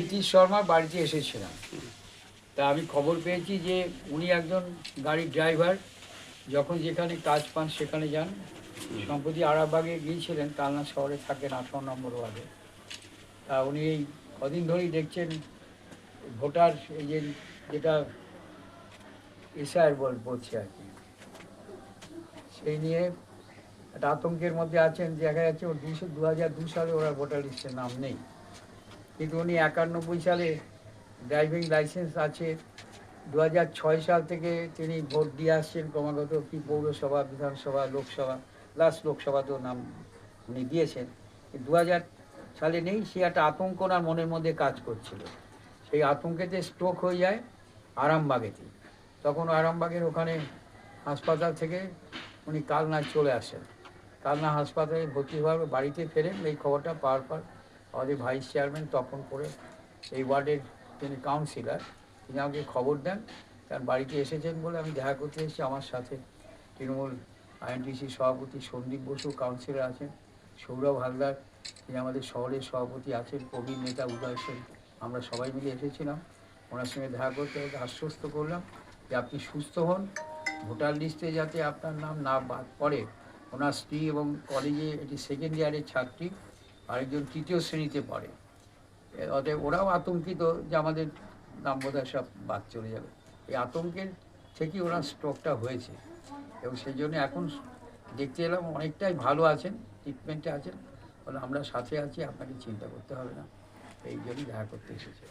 নীতিশ শর্মার বাড়িতে এসেছিলাম। তা আমি খবর পেয়েছি যে উনি একজন গাড়ির ড্রাইভার যখন যেখানে কাজ পান সেখানে যান। সম্প্রতি আরামবাগে গিয়েছিলেন কালনা শহরে থাকেন আঠারো নম্বর ওয়ার্ডে। তা উনি এই কদিন ধরেই দেখছেন ভোটার এই যে যেটা এসআইয়ের বল বলছে আর কি। সেই নিয়ে একটা আতঙ্কের মধ্যে আছেন দেখা যাচ্ছে ওর দুশো দু হাজার দু সালে ওরা ভোটার লিস্টে নাম নেই। কিন্তু উনি একানব্বই সালে ড্রাইভিং লাইসেন্স আছে। দু হাজার ছয় সাল থেকে তিনি ভোট দিয়ে আসছেন ক্রমাগত কি পৌরসভা, বিধানসভা, লোকসভা লাস্ট লোকসভাতেও নাম উনি দিয়েছেন। দু হাজার সালে নেই, সে একটা আতঙ্ক ওনার মনের মধ্যে কাজ করছিল। সেই আতঙ্কেতে স্ট্রোক হয়ে যায় আরামবাগেতে তখন আরামবাগের ওখানে হাসপাতাল থেকে উনি কালনায় চলে আসেন। কালনা হাসপাতালে ভর্তি হওয়ার বাড়িতে ফেরেন, এই খবরটা পাওয়ার পর আমাদের ভাইস চেয়ারম্যান তপন করে এই ওয়ার্ডের তিনি কাউন্সিলর তিনি আমাকে খবর দেন। কারণ বাড়িতে এসেছেন বলে আমি দেখা করতে এসেছি। আমার সাথে তৃণমূল আইএনটিসি সভাপতি সন্দীপ বসু কাউন্সিলর আছেন। সৌরভ হালদার, তিনি আমাদের শহরের সভাপতি আছেন। প্রবীণ নেতা উদয় সেন, আমরা সবাই মিলে এসেছিলাম। ওনার সঙ্গে দেখা করতে আশ্বস্ত করলাম যে আপনি সুস্থ হন। ভোটার লিস্টে যাতে আপনার নাম না বাদ পড়ে। ওনার স্ত্রী এবং কলেজে এটি সেকেন্ড ইয়ারের ছাত্রী। আরেকজন তৃতীয় শ্রেণীতে পড়ে। অতএব ওরাও আতঙ্কিত যে আমাদের নাম বোধহয় সব বাদ চলে যাবে। এই আতঙ্কের থেকেই ওনার স্ট্রোকটা হয়েছে। এবং সেই জন্য এখন দেখতে এলাম অনেকটাই ভালো আছেন ট্রিটমেন্টে আছেন। বলে আমরা সাথে আছি, আপনাকে চিন্তা করতে হবে না। এই জন্যই দেখা করতে এসেছে।